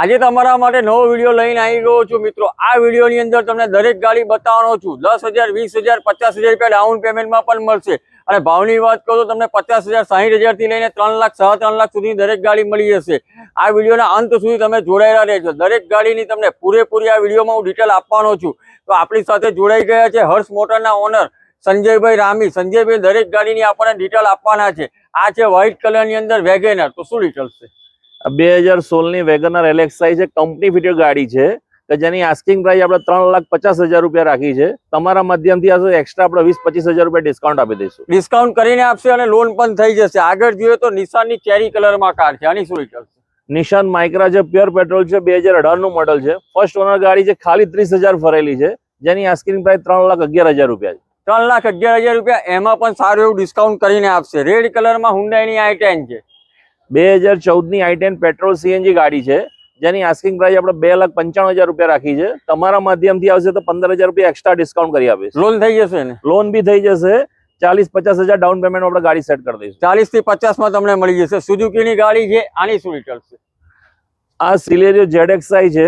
આજે તમારા માટે નવો વીડિયો લઈને આવી ગયો છું મિત્રો. આ વિડીયોની અંદર તમને દરેક ગાડી બતાવવાનો છું. દસ હજાર, વીસ હજાર, પચાસ હજાર રૂપિયા ડાઉન પેમેન્ટમાં પણ મળશે. અને ભાવની વાત કરું તો તમને પચાસ હજાર, સાહીઠ હજારથી લઈને ત્રણ લાખ, સાડા ત્રણ લાખ સુધી દરેક ગાડી મળી જશે. આ વિડીયોના અંત સુધી તમે જોડાયેલા રહેજો. દરેક ગાડીની તમને પૂરેપૂરી આ વિડીયોમાં હું ડિટેલ આપવાનો છું. તો આપણી સાથે જોડાઈ ગયા છે હર્ષ મોટરના ઓનર સંજયભાઈ રામી. સંજયભાઈ, દરેક ગાડીની આપણને ડિટેલ આપવાના છે. આ છે વ્હાઇટ કલરની અંદર વેગેનર તો શું ડિટેલ છે? બે હજાર સોળની વેગનર એલેક્સાઈ છે કંપની ફિટેડ ગાડી છે કે જેની આસ્કિંગ પ્રાઇસ આપણે ત્રણ લાખ પચાસ હજાર રૂપિયા રાખી છે. તમારા માધ્યમથી આ એક્સ્ટ્રા આપણે વીસ પચીસ હજાર રૂપિયા ડિસ્કાઉન્ટ આપી દઈશું. ડિસ્કાઉન્ટ કરીને આપશે અને લોન પણ થઈ જશે. આગળ જોઈએ તો નિશાનની ચેરી કલરમાં કાર છે. આની શું ડિટેલ નિશાન માઇક્રા છે પ્યોર પેટ્રોલ છે બે હજાર અઢારનું મોડલ છે. ફર્સ્ટ ઓનર ગાડી છે ખાલી ત્રીસ હજાર ફરેલી છે જેની આસ્કિંગ પ્રાઇસ ત્રણ લાખ અગિયાર હજાર રૂપિયા છે. ત્રણ લાખ અગિયાર હજાર રૂપિયા. એમાં પણ સારું એવું ડિસ્કાઉન્ટ કરીને આપશે. રેડ કલરમાં હુન્ડાઈની આઈ ટેન છે. બે હજાર ચૌદની આઈ ટેન પેટ્રોલ સીએનજી ગાડી છે જેની આસ્કિંગ પ્રાઇસ આપણે બે લાખ પંચાણું હજાર રૂપિયા રાખી છે. તમારા માધ્યમથી આવશે તો પંદર હજાર રૂપિયા એક્સ્ટ્રા ડિસ્કાઉન્ટ કરી આપીશ. લોન થઈ જશે ને? લોન બી થઈ જશે. ચાલીસ પચાસ હજાર ડાઉન પેમેન્ટ આપણે ગાડી સેટ કરી દઈશું. ચાલીસથી પચાસમાં તમને મળી જશે. સુઝુકીની ગાડી છે આની શું ડિટેલ છે? આ સિલેરિયો ZXi છે.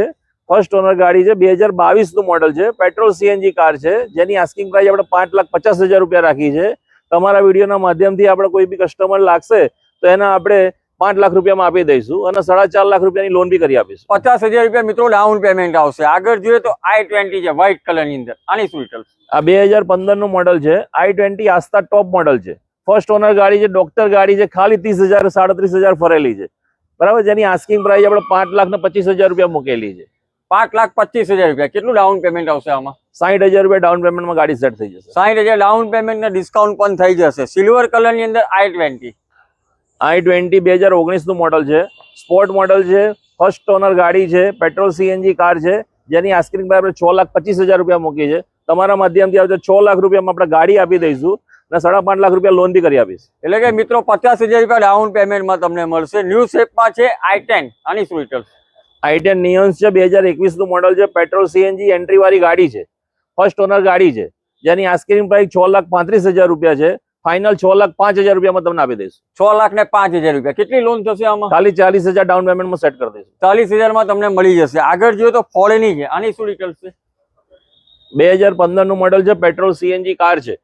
ફર્સ્ટ ઓનર ગાડી છે. બે હજાર બાવીસનું મોડલ છે પેટ્રોલ સીએનજી કાર છે. જેની આસ્કિંગ પ્રાઇસ આપણે પાંચ લાખ પચાસ હજાર રૂપિયા રાખી છે. તમારા વિડીયોના માધ્યમથી આપણે કોઈ બી કસ્ટમર લાગશે તો એના આપણે પાંચ લાખ રૂપિયામાં આપી દઈશું અને સાડા ચાર લાખ રૂપિયાની લોન બી કરી આપીશું. પચાસ હજાર રૂપિયા મિત્રો ડાઉન પેમેન્ટ આવશે. આગળ જોઈએ તો આઈ ટ્વેન્ટી છે વ્હાઇટ કલરની અંદર. આની શું ડિટેલ આ બે હજાર પંદરનું મોડલ છે. I twenty Asta top model છે. ફર્સ્ટ ઓનર ગાડી છે ડોક્ટર ગાડી છે ખાલી ત્રીસ હજાર સાડત્રીસ હજાર ફરેલી છે. બરાબર? જેની આસ્કિંગ પ્રાઇસ આપણે પાંચ લાખ ને પચીસ હજાર રૂપિયા મૂકેલી છે. પાંચ લાખ પચીસ હજાર રૂપિયા. કેટલું ડાઉન પેમેન્ટ આવશે આમાં? સાઠ હજાર રૂપિયા ડાઉન પેમેન્ટમાં ગાડી સેટ થઈ જશે. સાઠ હજાર ડાઉન પેમેન્ટના ડિસ્કાઉન્ટ પણ થઈ જશે. સિલ્વર કલરની અંદર આઈ ટ્વેન્ટી આઈ ટ્વેન્ટી બે હજાર ઓગણીસનું મોડલ છે. સ્પોર્ટ મોડલ છે. ફર્સ્ટ ઓનર ગાડી છે. પેટ્રોલ સીએનજી કાર છે. જેની આસ્ક્રીન પર આપણે છ લાખ પચીસ હજાર રૂપિયા મૂકી છે તમારા માધ્યમથી આપણે છ લાખ રૂપિયામાં આપણે ગાડી આપી દઈશું અને સાડા પાંચ લાખ રૂપિયા લોન બી કરી આપીશ. એટલે કે મિત્રો પચાસ હજાર રૂપિયા ડાઉન પેમેન્ટમાં તમને મળશે. ન્યૂ શેપમાં છે આઈ ટેન આની શું ડિટેલ આઈ ટેન નિયોન્સ છે. બે હજાર એકવીસનું મોડલ છે. પેટ્રોલ સીએનજી એન્ટ્રી વાળી ગાડી છે. ફર્સ્ટ ઓનર ગાડી છે. જેની આસ્ક્રીન પ્રાઇસ છ લાખ પાંત્રીસ હજાર રૂપિયા છે. ફાઇનલ છ લાખ પાંચ હજાર રૂપિયામાં તમને આપી દઈશું. છ લાખ ને પાંચ હજાર રૂપિયા. કેટલી લોન થશે આમાં? ખાલી ચાલીસ હજાર ડાઉન પેમેન્ટમાં સેટ કરી દઈશું. ચાલીસ હજારમાં તમને મળી જશે. આગળ જોઈએ તો ફોરેની છે. આની શું ડિટેલ છે? બે હજાર પંદરનું મોડલ છે પેટ્રોલ સીએનજી કાર છે.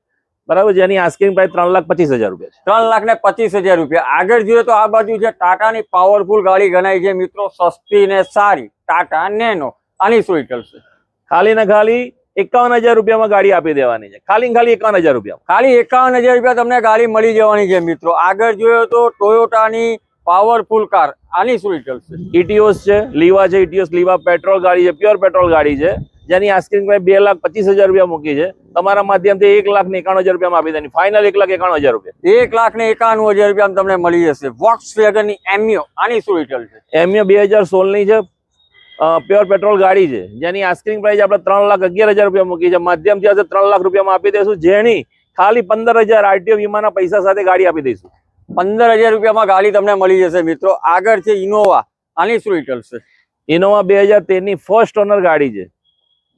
બરાબર જેની આસ્કિંગ પ્રાઇસ ત્રણ લાખ પચીસ હજાર રૂપિયા છે. ત્રણ લાખ ને પચીસ હજાર રૂપિયા. આગળ જોઈએ તો આ બાજુ છે ટાટાની પાવરફુલ ગાડી ગણાય છે મિત્રો. સસ્તી ને સારી. ટાટા નેનો. આની શું ડિટેલ છે? ખાલી ને ખાલી એકાવન હજાર રૂપિયામાં ગાડી આપી દેવાની છે. ખાલી ખાલી એકાવન હજાર રૂપિયા. ખાલી એકાવન હજાર રૂપિયા તમને ગાડી મળી જવાની છે મિત્રો. આગળ જોઈએ તો ટોયોટાની પાવરફુલ કાર આની શું ડિટેલ્સ છે? ઇટીઓસ છે લીવા છે ઇટીઓસ લીવા પેટ્રોલ ગાડી છે પ્યોર પેટ્રોલ ગાડી છે જેની આસ્કિંગ પ્રાઇસ બે લાખ પચીસ હજાર રૂપિયા મૂકી છે. તમારા માધ્યમથી એક લાખ ને એકાણું હજાર રૂપિયામાં આપી દેવાની. ફાઇનલ એક લાખ એકાણું હજાર રૂપિયા. એક લાખ ને એકાણું હજાર રૂપિયા તમને મળી જશે. વોક્સ વેગનની એમ્યો આની શું ડિટેલ છે? એમએ બે હજાર સોળની છે પ્યોર પેટ્રોલ ગાડી છે. જેની આસ્કિંગ પ્રાઇસ આપણે ત્રણ લાખ અગિયાર હજાર રૂપિયા મૂકી છે. માધ્યમથી હશે ત્રણ લાખ રૂપિયામાં આપી દઈશું. જેની ખાલી પંદર હજાર આરટીઓ વીમાના પૈસા સાથે ગાડી આપી દઈશું. પંદર હજાર રૂપિયામાં ગાડી તમને મળી જશે મિત્રો. આગળ છે ઇનોવા આની શું ડિટેલ છે? ઇનોવા બે હજાર તેરની ફર્સ્ટ ઓનર ગાડી છે.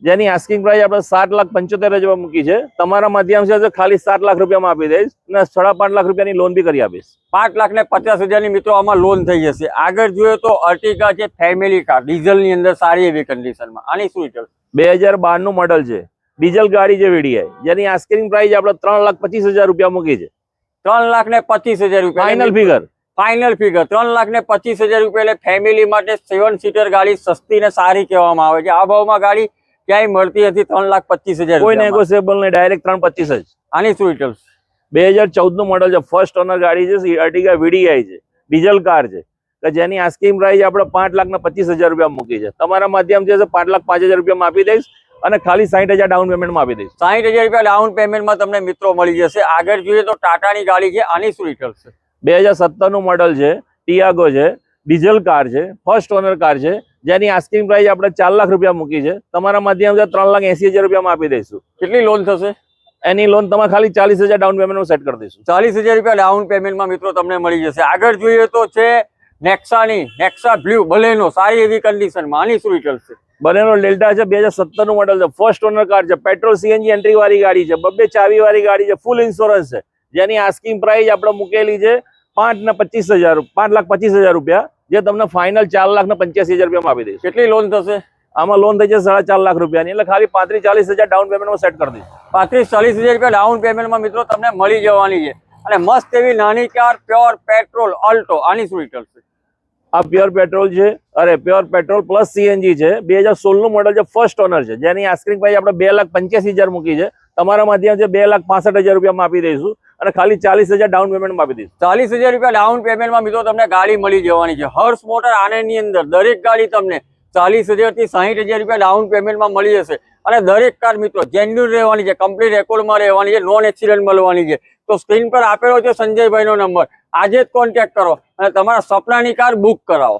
જેની આસ્કિંગ પ્રાઇસ આપણે સાત લાખ પંચોતેર હજાર મૂકી છે. તમારા માધ્યમથી ખાલી સાત લાખ રૂપિયામાં આપી દઈશ અને સાડા પાંચ લાખ રૂપિયાની લોન બી કરી આપીશ. પાંચ લાખ ને પચાસ હજારની મિત્રો આમાં લોન થઈ જશે. આગળ જોઈએ તો અર્ટિકા છે ફેમિલી કાર ડીઝલની અંદર સારી એવી કન્ડિશનમાં આની શું ડિટેલ બે હજાર બારનું મોડલ છે. ડીઝલ ગાડી છે વીડીઆઈ જેની આસ્કિંગ પ્રાઇસ આપણે ત્રણ લાખ પચીસ હજાર રૂપિયા મૂકી છે. ત્રણ લાખ ને પચીસ હજાર રૂપિયા. ફાઇનલ ફિગર ફાઇનલ ફિગર ત્રણ લાખ ને પચીસ હજાર રૂપિયા એટલે ફેમિલી માટે સેવન સીટર ગાડી સસ્તી ને સારી કહેવામાં આવે છે. આ ભાવમાં ગાડી ક્યાંય મળતી હતી ત્રણ લાખ પચીસ હજાર કોઈ નેગોશિયેબલ નહીં ડાયરેક્ટ ત્રણ પચીસ જ. આની શું ડિટેલ્સ બે હજાર ચૌદનું મોડલ છે. ફર્સ્ટ ઓનર ગાડી છે અર્ટિગા વીડીઆઈ છે. ડીઝલ કાર છે. કે જેની આસ્કીમ પ્રાઇસ આપણે પાંચ લાખ ને પચીસ હજાર રૂપિયા મૂકી છે. તમારા માધ્યમથી પાંચ લાખ પાંચ હજાર રૂપિયામાં આપી દઈશ અને ખાલી સાઠ હજાર ડાઉન પેમેન્ટમાં આપી દઈશ. સાહીઠ હજાર રૂપિયા ડાઉન પેમેન્ટમાં તમને મિત્રો મળી જશે. આગળ જોઈએ તો ટાટાની ગાડી છે. આની શું ડિટેલ્સ છે? બે હજાર સત્તરનું મોડલ છે ટિયાગો છે ડીઝલ કાર છે ફર્સ્ટ ઓનર કાર છે જેની આસ્કિંગ પ્રાઇસ આપણે ચાર લાખ રૂપિયા મૂકી છે તમારા માધ્યમથી ત્રણ લાખ એસી હજાર રૂપિયામાં આપી દઈશું. કેટલી લોન થશે? એની લોન તમારે ખાલી ચાલીસ હજાર ડાઉન પેમેન્ટમાં સેટ કરી દઈશું. ચાલીસ હજાર રૂપિયા ડાઉન પેમેન્ટમાં મિત્રો તમને મળી જશે. આગળ જોઈએ તો છે નેક્સાની નેક્સા બ્લુ બલેનો સારી એવી કન્ડિશનમાં આની શું છે બલેનો ડેલ્ટા છે બે હજાર સત્તરનું મોડલ છે. ફર્સ્ટ ઓનર કાર છે. પેટ્રોલ સીએનજી એન્ટ્રી વાળી ગાડી છે. બબ્બે ચાવી વાળી ગાડી છે. ફૂલ ઇન્સ્યોરન્સ છે. જેની આસ્કિંગ પ્રાઇસ આપણે મૂકેલી છે પાંચ ને પચીસ હજાર પાંચ લાખ પચીસ હજાર રૂપિયા. જે તમને ફાઇનલ ચાર લાખ ને પંચ્યાસી હજાર રૂપિયામાં આપી દઈશ. કેટલી લોન થશે? આમાં લોન થઈ જશે સાડા ચાર લાખ રૂપિયાની. એટલે ખાલી પાંત્રીસ ચાલીસ હજાર ડાઉન પેમેન્ટમાં સેટ કરી દઈશ. પાંત્રીસ ચાલીસ હજાર રૂપિયા ડાઉન પેમેન્ટમાં મિત્રો તમને મળી જવાની છે. અને મસ્ત એવી નાની કાર પ્યોર પેટ્રોલ અલ્ટો આની શું રિટર્ન છે? આ પ્યોર પેટ્રોલ છે અરે પ્યોર પેટ્રોલ પ્લસ સીએનજી છે. બે હજાર સોળનું મોડલ છે ફર્સ્ટ ઓનર છે. જેની આસ્ક્રિંગ પ્રાઇસ આપણે બે લાખ પંચ્યાસી હજાર મૂકી છે. તમારા માધ્યમથી બે લાખ પાસઠ હજાર રૂપિયામાં આપી દઈશું અને ખાલી ચાલીસ હજાર ડાઉન પેમેન્ટમાં આપી દઈશું. ચાલીસ હજાર રૂપિયા ડાઉન પેમેન્ટમાં મિત્રો તમને ગાડી મળી જવાની છે. હર્ષ મોટર આનંદની અંદર દરેક ગાડી તમને ચાલીસ હજારથી સાહીઠ હજાર રૂપિયા ડાઉન પેમેન્ટમાં મળી જશે. અને દરેક કાર મિત્રો જેન્યુન રહેવાની છે કમ્પ્લીટ રેકોર્ડમાં રહેવાની છે નોન એક્સિડન્ટ મળવાની છે. તો સ્ક્રીન પર આપેલો છે સંજયભાઈનો નંબર આજે જ કોન્ટેક્ટ કરો અને તમારા સપનાની કાર બુક કરાવો.